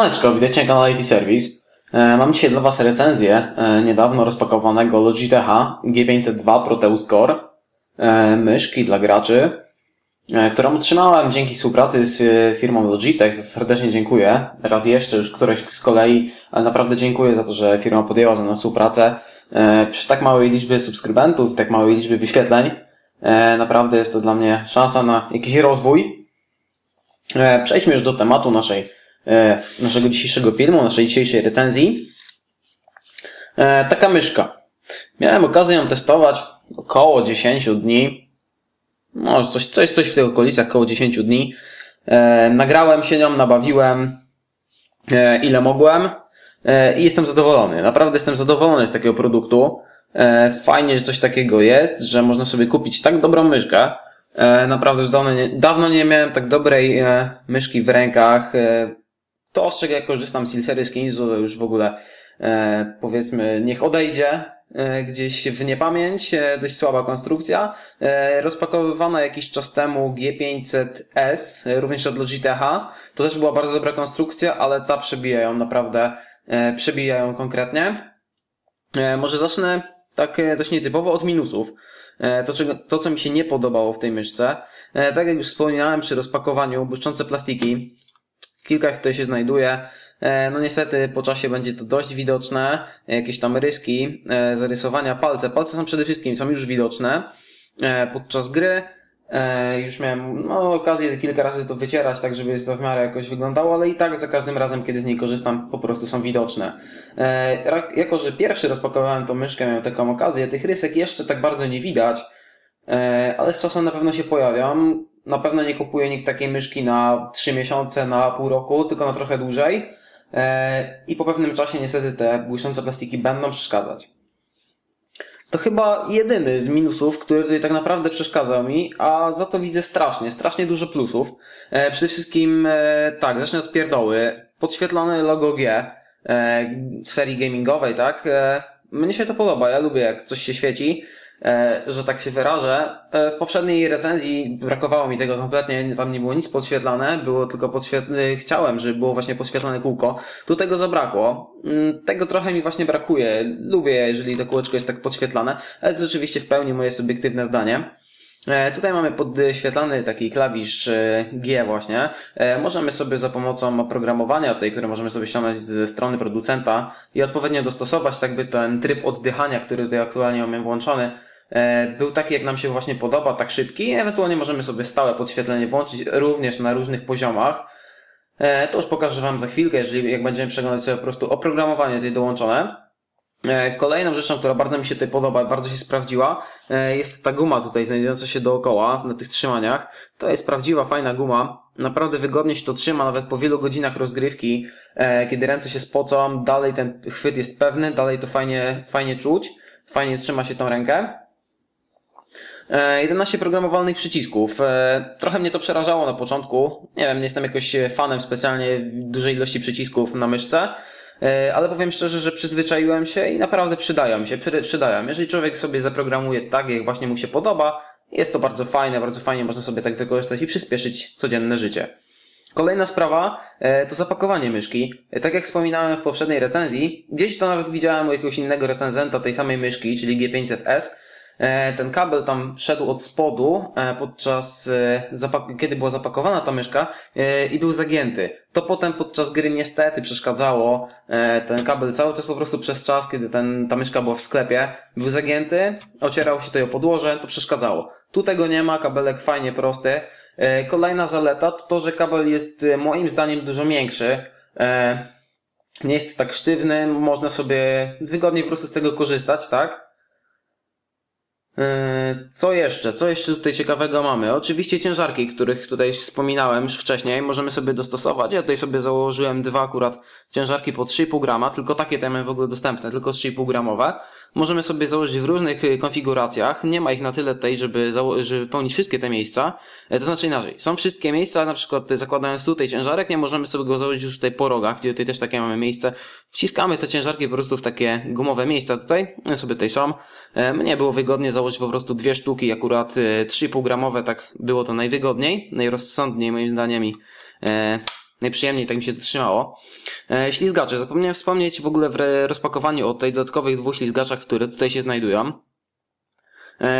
Siemaneczko, witajcie na kanale IT Service. E, Mam dzisiaj dla Was recenzję e, niedawno rozpakowanego Logitech G502 Proteus Core, e, myszki dla graczy, którą otrzymałem dzięki współpracy z firmą Logitech. Za serdecznie dziękuję. Raz jeszcze, już któreś z kolei, ale naprawdę dziękuję za to, że firma podjęła ze mną współpracę. Przy tak małej liczbie subskrybentów tak małej liczbie wyświetleń, naprawdę jest to dla mnie szansa na jakiś rozwój. Przejdźmy już do tematu naszej naszego dzisiejszego filmu, naszej dzisiejszej recenzji. E, Taka myszka. Miałem okazję ją testować około 10 dni. No, coś, coś, coś w tych okolicach, około 10 dni. E, Nagrałem się nią, nabawiłem e, ile mogłem e, i jestem zadowolony. Naprawdę jestem zadowolony z takiego produktu. E, Fajnie, że coś takiego jest, że można sobie kupić tak dobrą myszkę. E, Naprawdę już dawno nie, dawno nie miałem tak dobrej e, myszki w rękach. To, z czego ja korzystam z SteelSeries Kinzu, to już w ogóle e, powiedzmy niech odejdzie e, gdzieś w niepamięć, e, dość słaba konstrukcja. E, rozpakowywana jakiś czas temu G500S, e, również od Logitecha. To też była bardzo dobra konstrukcja, ale ta przebija ją naprawdę, e, przebija ją konkretnie. E, może zacznę tak e, dość nietypowo od minusów. To, czego, to, co mi się nie podobało w tej myszce, tak jak już wspominałem przy rozpakowaniu, błyszczące plastiki, kilka ich tutaj się znajduje. E, No niestety po czasie będzie to dość widoczne, jakieś tam ryski, e, zarysowania palce. Palce są przede wszystkim, są już widoczne e, podczas gry. Już miałem no, okazję kilka razy to wycierać, tak żeby to w miarę jakoś wyglądało, ale i tak za każdym razem, kiedy z niej korzystam, po prostu są widoczne. Jako, że pierwszy rozpakowałem tą myszkę, miałem taką okazję, tych rysek jeszcze tak bardzo nie widać, ale z czasem na pewno się pojawią. Na pewno nie kupuje nikt takiej myszki na 3 miesiące, na pół roku, tylko na trochę dłużej. E, I po pewnym czasie niestety te błyszczące plastiki będą przeszkadzać. To chyba jedyny z minusów, który tutaj tak naprawdę przeszkadzał mi, a za to widzę strasznie, strasznie dużo plusów. E, przede wszystkim, e, tak, zacznę od pierdoły. Podświetlone logo G w serii gamingowej, tak? Mnie się to podoba, ja lubię jak coś się świeci, że tak się wyrażę. E, w poprzedniej recenzji brakowało mi tego kompletnie, tam nie było nic podświetlane, było tylko podświetlane, chciałem, żeby było właśnie podświetlane kółko. Tu tego zabrakło. Mm, Tego trochę mi właśnie brakuje. Lubię, jeżeli to kółeczko jest tak podświetlane, ale to rzeczywiście w pełni moje subiektywne zdanie. E, Tutaj mamy podświetlany taki klawisz e, G właśnie. E, Możemy sobie za pomocą oprogramowania tej, które możemy sobie ściągnąć ze strony producenta i odpowiednio dostosować, tak by ten tryb oddychania, który tutaj aktualnie mamy włączony, e, był taki, jak nam się właśnie podoba, tak szybki. Ewentualnie możemy sobie stałe podświetlenie włączyć również na różnych poziomach. E, To już pokażę Wam za chwilkę, jeżeli jak będziemy przeglądać sobie po prostu oprogramowanie tutaj dołączone. E, Kolejną rzeczą, która bardzo mi się tutaj podoba, bardzo się sprawdziła, e, jest ta guma tutaj znajdująca się dookoła na tych trzymaniach. To jest prawdziwa, fajna guma. Naprawdę wygodnie się to trzyma, nawet po wielu godzinach rozgrywki, e, kiedy ręce się spocą, dalej ten chwyt jest pewny, dalej to fajnie, fajnie czuć, fajnie trzyma się tą rękę. E, 11 programowalnych przycisków. E, Trochę mnie to przerażało na początku. Nie wiem, nie jestem jakoś fanem specjalnie dużej ilości przycisków na myszce. E, Ale powiem szczerze, że przyzwyczaiłem się i naprawdę przydają się, przy- przydają. Jeżeli człowiek sobie zaprogramuje tak, jak właśnie mu się podoba, jest to bardzo fajne, bardzo fajnie można sobie tak wykorzystać i przyspieszyć codzienne życie. Kolejna sprawa e, to zapakowanie myszki. E, Tak jak wspominałem w poprzedniej recenzji, gdzieś to nawet widziałem u jakiegoś innego recenzenta tej samej myszki, czyli G500S. E, Ten kabel tam szedł od spodu e, podczas, e, kiedy była zapakowana ta myszka i był zagięty. To potem podczas gry niestety przeszkadzało. Ten kabel cały czas po prostu przez czas, kiedy ten, ta myszka była w sklepie, był zagięty, ocierał się tutaj o podłoże, to przeszkadzało. Tu tego nie ma, kabelek fajnie prosty. Kolejna zaleta to to, że kabel jest moim zdaniem dużo większy. Nie jest tak sztywny, można sobie wygodniej po prostu z tego korzystać, tak? E, Co jeszcze? Co jeszcze tutaj ciekawego mamy? Oczywiście ciężarki, których tutaj wspominałem już wcześniej, możemy sobie dostosować. Ja tutaj sobie założyłem dwa akurat ciężarki po 3,5 grama, tylko takie te mamy w ogóle dostępne, tylko 3,5 gramowe. Możemy sobie założyć w różnych y, konfiguracjach. Nie ma ich na tyle tutaj, żeby, żeby wypełnić wszystkie te miejsca. E, To znaczy inaczej. Są wszystkie miejsca, na przykład y, zakładając tutaj ciężarek, nie możemy sobie go założyć już tutaj po rogach, gdzie tutaj też takie mamy miejsce. Wciskamy te ciężarki po prostu w takie gumowe miejsca tutaj. One sobie tutaj są. E, Mnie było wygodnie założyć po prostu dwie sztuki, akurat y, 3,5 gramowe, tak było to najwygodniej, najrozsądniej moim zdaniem i e, najprzyjemniej tak mi się to trzymało. Ślizgacze. Zapomniałem wspomnieć w ogóle w rozpakowaniu o tej dodatkowych dwóch ślizgaczach, które tutaj się znajdują.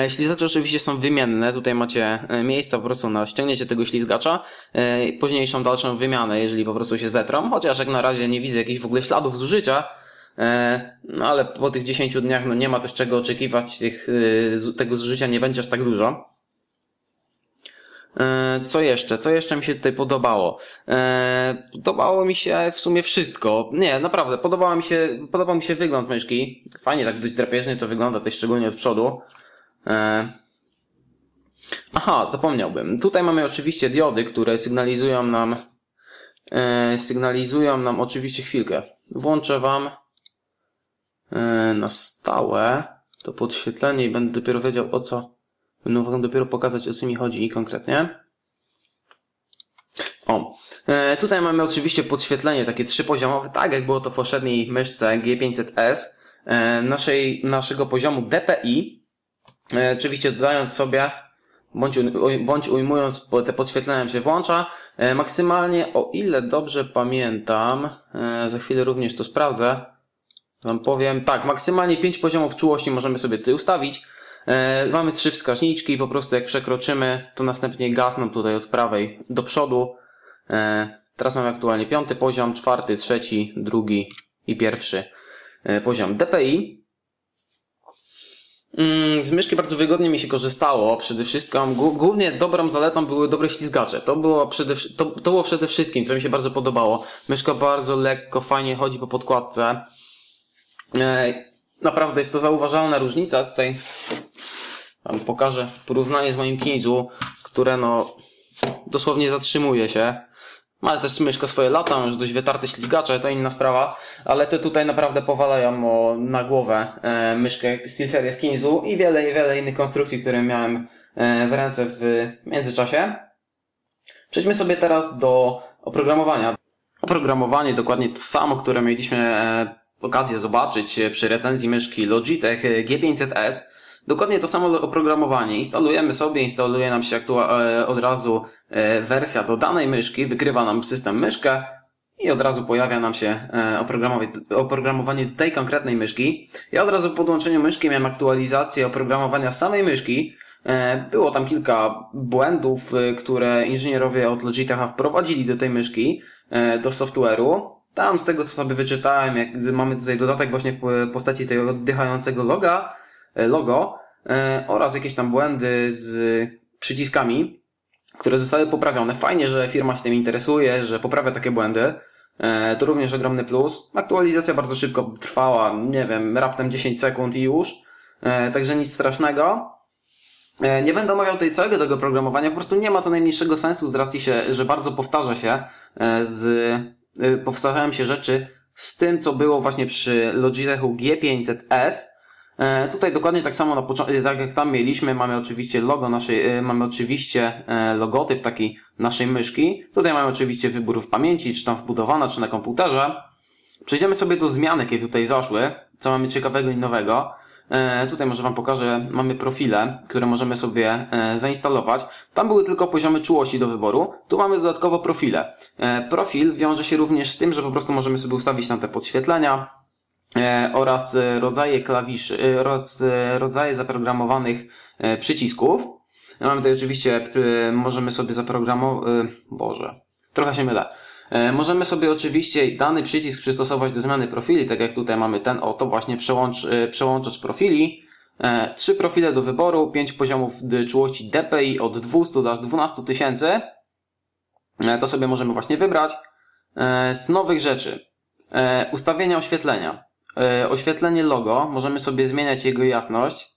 Ślizgacze oczywiście są wymienne. Tutaj macie miejsca po prostu na ściągnięcie tego ślizgacza. Późniejszą dalszą wymianę, jeżeli po prostu się zetrą. Chociaż jak na razie nie widzę jakichś w ogóle śladów zużycia. E, no ale po tych 10 dniach no nie ma też czego oczekiwać, tych, tego zużycia nie będzie aż tak dużo. E, co jeszcze? Co jeszcze mi się tutaj podobało? E, podobało mi się w sumie wszystko. Nie, naprawdę, podobała mi się, podobał mi się wygląd myszki. Fajnie, tak dość drapieżnie to wygląda, tutaj szczególnie od przodu. Aha, zapomniałbym. Tutaj mamy oczywiście diody, które sygnalizują nam, sygnalizują nam oczywiście chwilkę. Włączę Wam E, na stałe to podświetlenie i będę dopiero wiedział o co, będę wam dopiero pokazać o co mi chodzi konkretnie. O, e, tutaj mamy oczywiście podświetlenie takie trzypoziomowe, tak jak było to w poprzedniej myszce G500S e, naszej, naszego poziomu DPI. Oczywiście dodając sobie bądź, bądź ujmując, te podświetlenia się włącza. Maksymalnie, o ile dobrze pamiętam, za chwilę również to sprawdzę, Wam powiem, tak, maksymalnie 5 poziomów czułości możemy sobie tutaj ustawić. E, mamy trzy wskaźniczki, po prostu jak przekroczymy, to następnie gasną tutaj od prawej do przodu. E, teraz mamy aktualnie piąty poziom, czwarty, trzeci, drugi i pierwszy e, poziom DPI. Mm, z myszki bardzo wygodnie mi się korzystało. Przede wszystkim, głównie dobrą zaletą były dobre ślizgacze. To było, przede, to, to było przede wszystkim, co mi się bardzo podobało. Myszka bardzo lekko, fajnie chodzi po podkładce. Naprawdę jest to zauważalna różnica. Tutaj Wam pokażę porównanie z moim Kinzu, które no dosłownie zatrzymuje się. Ma też myszka swoje lata, już dość wytarte ślizgacze, to inna sprawa, ale te tutaj naprawdę powalają o, na głowę e, myszkę SteelSeries Kinzu i wiele, wiele innych konstrukcji, które miałem e, w ręce w międzyczasie. Przejdźmy sobie teraz do oprogramowania. Oprogramowanie dokładnie to samo, które mieliśmy e, okazję zobaczyć e, przy recenzji myszki Logitech e, G500S. Dokładnie to samo oprogramowanie. Instalujemy sobie, instaluje nam się e, od razu wersja do danej myszki, wykrywa nam system myszkę i od razu pojawia nam się oprogramowanie do tej konkretnej myszki. Ja od razu po podłączeniu myszki miałem aktualizację oprogramowania samej myszki. Było tam kilka błędów, które inżynierowie od Logitecha wprowadzili do tej myszki, do software'u. Tam z tego co sobie wyczytałem, jak mamy tutaj dodatek właśnie w postaci tego oddychającego loga, e, logo e, oraz jakieś tam błędy z przyciskami, które zostały poprawione. Fajnie, że firma się tym interesuje, że poprawia takie błędy. E, to również ogromny plus. Aktualizacja bardzo szybko trwała, nie wiem, raptem 10 sekund i już. Także nic strasznego. Nie będę omawiał tutaj całego tego programowania, po prostu nie ma to najmniejszego sensu z racji się, że bardzo powtarza się z Y, powtarzają się rzeczy z tym, co było właśnie przy Logitechu G500S. E, tutaj dokładnie tak samo na początku, tak jak tam mieliśmy, mamy oczywiście logo naszej, y, mamy oczywiście e, logotyp taki naszej myszki. Tutaj mamy oczywiście wybór w pamięci, czy tam wbudowana, czy na komputerze. Przejdziemy sobie do zmian, jakie tutaj zaszły, co mamy ciekawego i nowego. E, tutaj może Wam pokażę, mamy profile, które możemy sobie e, zainstalować. Tam były tylko poziomy czułości do wyboru. Tu mamy dodatkowo profile. E, profil wiąże się również z tym, że po prostu możemy sobie ustawić tam te podświetlenia oraz rodzaje klawiszy, oraz rodzaje zaprogramowanych przycisków. Mamy tutaj oczywiście, możemy sobie zaprogramować, Boże, trochę się mylę. E, możemy sobie oczywiście dany przycisk przystosować do zmiany profili, tak jak tutaj mamy ten oto właśnie przełącz, e, przełączacz profili. E, trzy profile do wyboru, pięć poziomów czułości DPI od 200 do aż 12 tysięcy. To sobie możemy właśnie wybrać. Z nowych rzeczy. Ustawienia oświetlenia. Oświetlenie logo. Możemy sobie zmieniać jego jasność.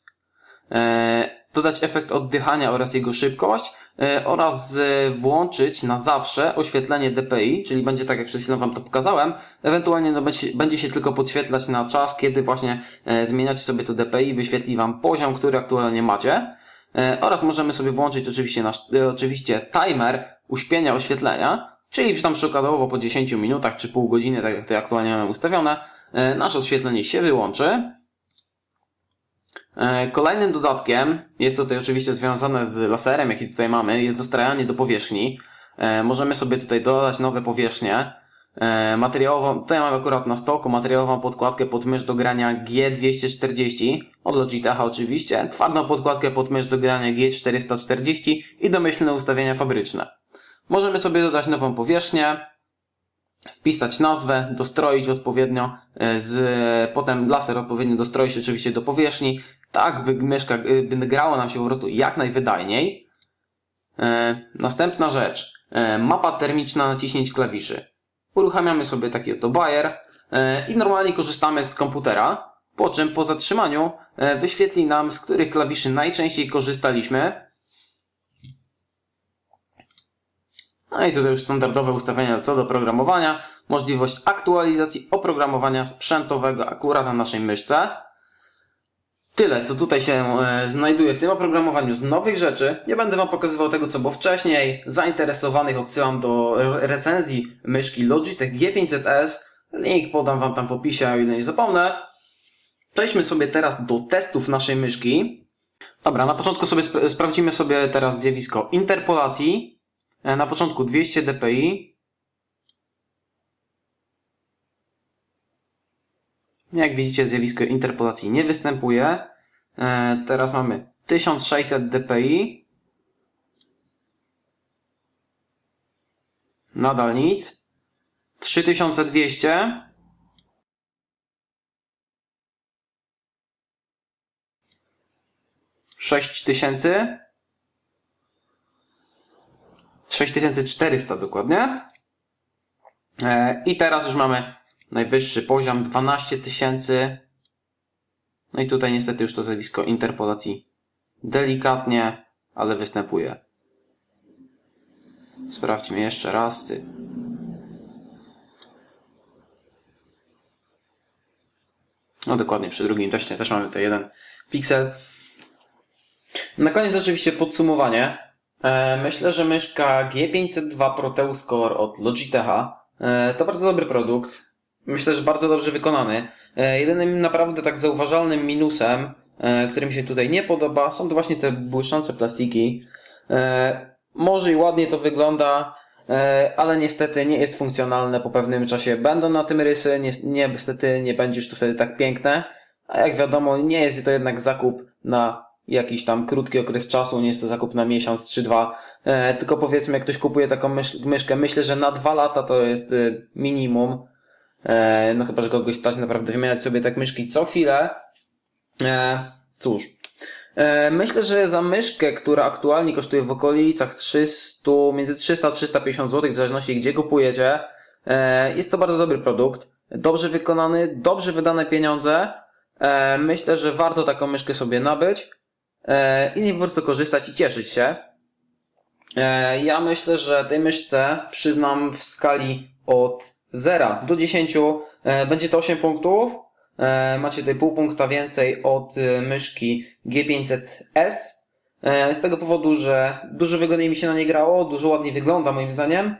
Dodać efekt oddychania oraz jego szybkość E, oraz e, włączyć na zawsze oświetlenie DPI, czyli będzie tak jak przed chwilą Wam to pokazałem, ewentualnie no będzie, się tylko podświetlać na czas, kiedy właśnie e, zmieniacie sobie to DPI, wyświetli Wam poziom, który aktualnie macie. Oraz możemy sobie włączyć oczywiście, nasz, oczywiście timer uśpienia oświetlenia, czyli tam przykładowo po 10 minutach czy pół godziny, tak jak to aktualnie mamy ustawione, nasze oświetlenie się wyłączy kolejnym dodatkiem, jest tutaj oczywiście związane z laserem, jaki tutaj mamy, jest dostrajanie do powierzchni. możemy sobie tutaj dodać nowe powierzchnie. Materiałową, tutaj mam akurat na stoku materiałową podkładkę pod mysz do grania G240 od Logitecha oczywiście, twardą podkładkę pod mysz do grania G440 i domyślne ustawienia fabryczne. Możemy sobie dodać nową powierzchnię, wpisać nazwę, dostroić odpowiednio, e, z, potem laser odpowiednio dostroić oczywiście do powierzchni, tak by myszka, e, by grało nam się po prostu jak najwydajniej. E, następna rzecz, mapa termiczna naciśnięć klawiszy. Uruchamiamy sobie taki oto bajer i normalnie korzystamy z komputera, po czym po zatrzymaniu wyświetli nam z których klawiszy najczęściej korzystaliśmy No i tutaj już standardowe ustawienia co do programowania, możliwość aktualizacji oprogramowania sprzętowego akurat na naszej myszce. Tyle, co tutaj się e, znajduje w tym oprogramowaniu z nowych rzeczy. Nie będę Wam pokazywał tego, co było wcześniej. Zainteresowanych odsyłam do recenzji myszki Logitech G500S. Link podam Wam tam w opisie, o ile nie zapomnę. Przejdźmy sobie teraz do testów naszej myszki. Dobra, na początku sobie sp sprawdzimy sobie teraz zjawisko interpolacji. E, na początku 200 dpi. Jak widzicie zjawisko interpolacji nie występuje. E, teraz mamy 1600 dpi. Nadal nic. 3200. Sześć tysięcy. 6400 dokładnie. E, I teraz już mamy najwyższy poziom 12 tysięcy. No i tutaj niestety już to zjawisko interpolacji delikatnie, ale występuje. Sprawdźmy jeszcze raz. No dokładnie, przy drugim teście też mamy tutaj jeden piksel. Na koniec oczywiście podsumowanie. E, myślę, że myszka G502 Proteus Core od Logitecha e, to bardzo dobry produkt. Myślę, że bardzo dobrze wykonany. E, jedynym naprawdę tak zauważalnym minusem, który mi się tutaj nie podoba, są to właśnie te błyszczące plastiki. Może i ładnie to wygląda, ale niestety nie jest funkcjonalne po pewnym czasie. Będą na tym rysy, niestety nie będzie już to wtedy tak piękne. A jak wiadomo, nie jest to jednak zakup na jakiś tam krótki okres czasu, nie jest to zakup na miesiąc czy dwa, e, tylko powiedzmy, jak ktoś kupuje taką mysz, myszkę, myślę, że na dwa lata to jest e, minimum, e, no chyba, że kogoś stać naprawdę wymieniać sobie tak myszki co chwilę. Cóż, Myślę, że za myszkę, która aktualnie kosztuje w okolicach 300, między 300 a 350 zł, w zależności gdzie kupujecie, jest to bardzo dobry produkt. Dobrze wykonany, dobrze wydane pieniądze. Myślę, że warto taką myszkę sobie nabyć. E, i nie po prostu korzystać i cieszyć się. E, ja myślę, że tej myszce przyznam w skali od 0 do 10 e, będzie to 8 punktów. Macie tutaj pół punkta więcej od myszki G500S. Z tego powodu, że dużo wygodniej mi się na nie grało, dużo ładniej wygląda moim zdaniem.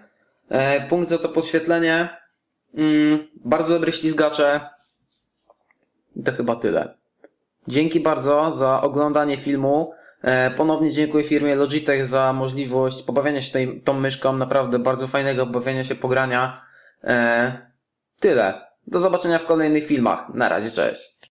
Punkt za to podświetlenie. Mm, bardzo dobre ślizgacze. To chyba tyle. Dzięki bardzo za oglądanie filmu. E, ponownie dziękuję firmie Logitech za możliwość pobawiania się tej, tą myszką. Naprawdę bardzo fajnego pobawiania się, pogrania. E, tyle. Do zobaczenia w kolejnych filmach. Na razie, cześć.